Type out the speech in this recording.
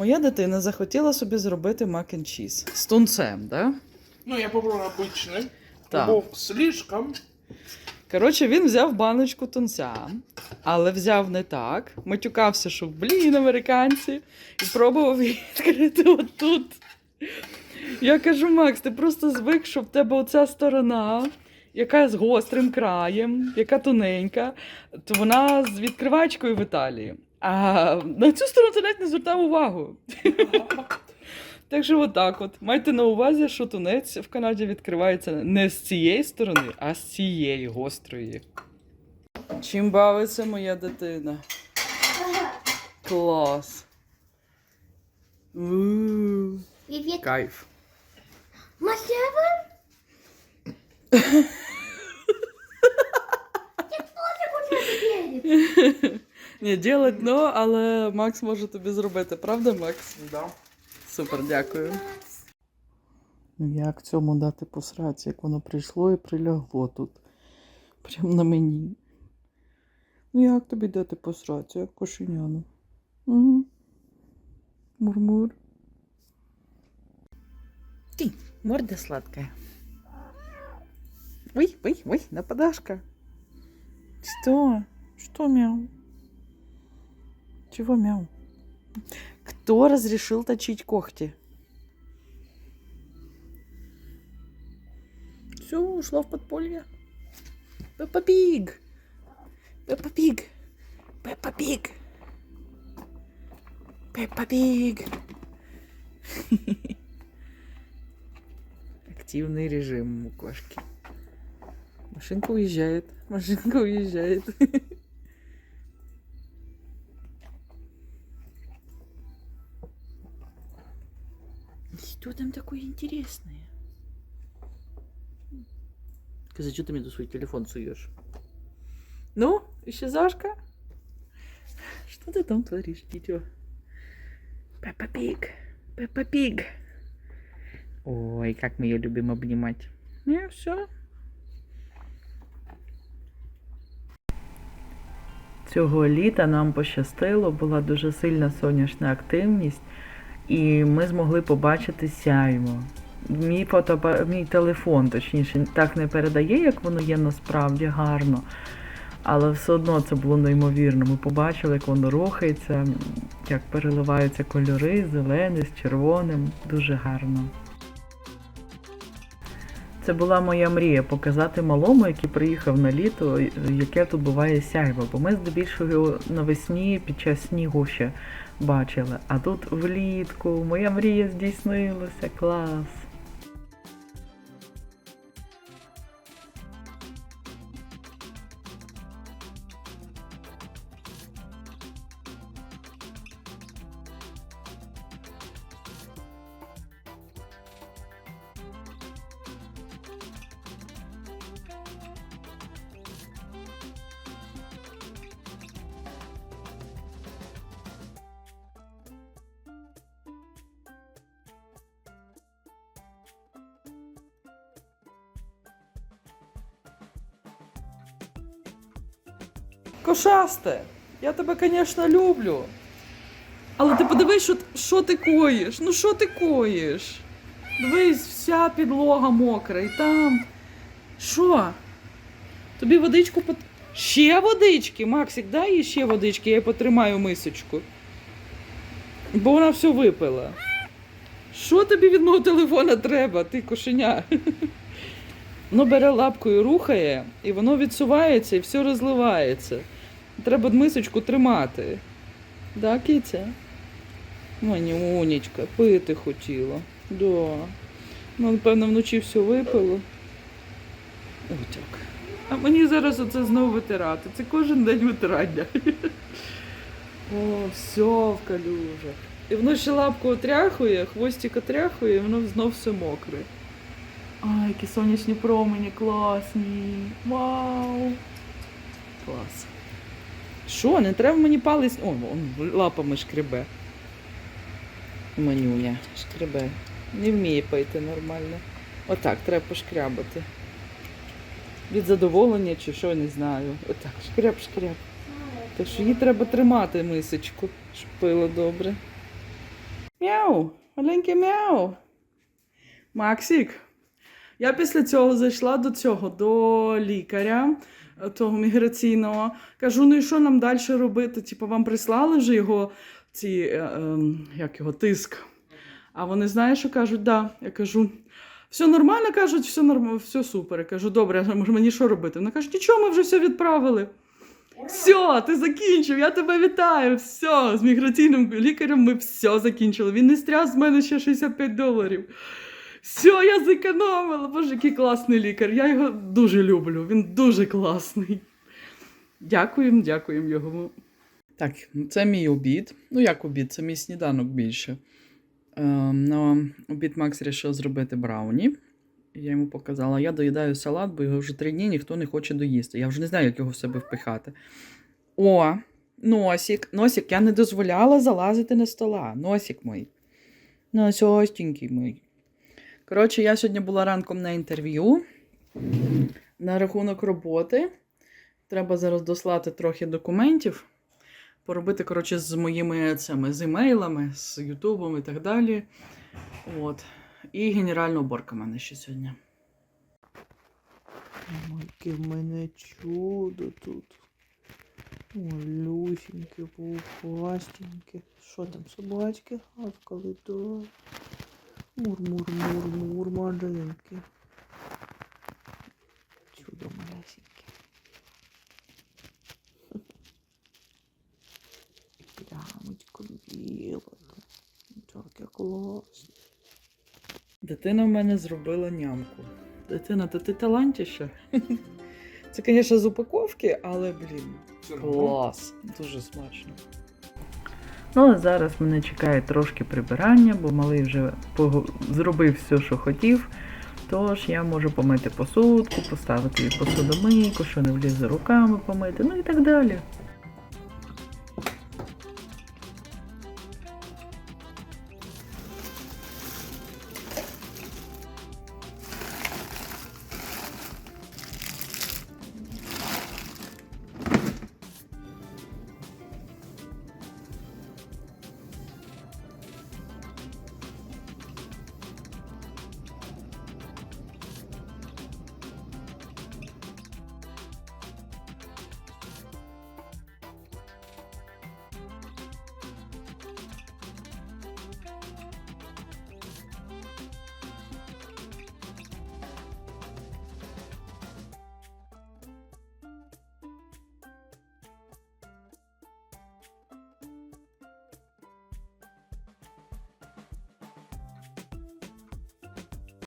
Моя дитина захотіла собі зробити мак н чіз з тунцем, да? Ну, я попробую обычный. Так. Бо слишком. Коротше, він взяв баночку тунця, але взяв не так. Матюкався, що блін, американці, і пробував її відкрити отут. Я кажу, Макс, ти просто звик, що в тебе оця сторона, яка з гострим краєм, яка тоненька, то вона з відкривачкою в Італії. А на цю сторону ти навіть не звертав увагу. Так що отак от. Майте на увазі, що тунець в Канаді відкривається не з цієї сторони, а з цієї гострої. Чим бавиться моя дитина? Клас. Кайф. Масева? Ні, ділить но, але Макс може тобі зробити, правда, Макс? Да. Супер, дякую. Ну як цьому дати посрати, як воно прийшло і прилягло тут. Прям на мені. Ну як тобі дати посрати, як кошеняну? Угу. Мурмур. Ти, морда сладкая. Ой, ой, ой, нападашка. Что? Что мяу? Чего мяу? Кто разрешил точить когти? Все, ушла в подполье. Пеппа Пиг! Пеппа Пиг! Пеппа Пиг! Пеппа Пиг! Активный режим у кошки. Машинка уезжает. Машинка уезжает. Что там такое интересное? Сказать, что ты мне тут свой телефон суешь? Ну, исчезашка? Что ты там творишь, дитё? Пеппа Пиг, Пеппа Пиг. Ой, как мы ее любим обнимать. Не, все. Цього літа нам пощастило, була дуже сильна сонячна активність, і ми змогли побачити сяймо. Мій фотоапа... мій телефон, точніше, так не передає, як воно є насправді гарно. Але все одно це було неймовірно. Ми побачили, як воно рухається, як переливаються кольори, зелений з червоним. Дуже гарно. Це була моя мрія показати малому, який приїхав на літо, яке тут буває сяйво. Бо ми здебільшого навесні під час снігу ще бачили. А тут влітку моя мрія здійснилася. Клас. Кошасте, я тебе, звісно, люблю. Але ти подивись, що, що ти коїш. Ну що ти коїш? Дивись, вся підлога мокра і там. Що? Тобі водичку пот... Ще водички, Максик, дай їй ще водички, я потримаю мисочку. Бо вона все випила. Що тобі від мого телефона треба, ти кошеня? Воно бере лапкою, рухає, і воно відсувається і все розливається. Треба мисочку тримати. Да, киця? Манюнечка, пити хотіла. Да. Ну, напевно, вночі все випило. Отак. А мені зараз оце знову витирати. Це кожен день витирання. О, все в калюжах. І воно ще лапку отряхує, хвостик отряхує, і воно знов все мокре. Ай, які сонячні промені класні. Вау! Клас. Що, не треба мені палець. О, он лапами шкребе. Манюня шкребе. Не вміє пити нормально. Отак, треба пошкрябати. Від задоволення чи що, не знаю. Отак, шкряб-шкряб. Так що їй треба тримати мисочку, щоб пила добре. Мяу, маленький мяу. Максик. Я після цього зайшла до цього, до лікаря того міграційного. Кажу, ну і що нам далі робити? Типу, вам прислали вже його ці, е, ем, як його, тиск. А вони знаєш, що кажуть, да. Я кажу, все нормально, кажуть, все нормально, все супер. Я кажу, добре, а може мені що робити? Вони кажуть, нічого, ми вже все відправили. Все, ти закінчив, я тебе вітаю. Все, з міграційним лікарем ми все закінчили. Він не стряс з мене ще 65 доларів. Все, я зекономила. Боже, який класний лікар. Я його дуже люблю. Він дуже класний. Дякуємо, дякуємо йому. Так, це мій обід. Ну, як обід, це мій сніданок більше. Ем, на обід Макс вирішив зробити брауні. Я йому показала, я доїдаю салат, бо його вже три дні ніхто не хоче доїсти. Я вже не знаю, як його в себе впихати. О, носик. Носик, я не дозволяла залазити на стола. Носик мій. Носостенький мій. Коротше, я сьогодні була ранком на інтерв'ю на рахунок роботи. Треба зараз дослати трохи документів, поробити, коротше, з моїми цими, з емейлами, з Ютубом і так далі. От. І генеральна уборка в мене ще сьогодні. Яке в мене чудо тут. Малюсеньке, пухастеньке. Що там, собачки гавкали, да. Мур-мур-мур-мур, маленьке. Чудо малесеньке. Плямочка біла. Таке класне. Дитина в мене зробила нямку. Дитина, то ти талантіша. Це, звісно, з упаковки, але, блін, клас. Дуже смачно. Ну, а зараз мене чекає трошки прибирання, бо малий вже зробив все, що хотів. Тож я можу помити посудку, поставити її посудомийку, що не влізе руками помити, ну і так далі.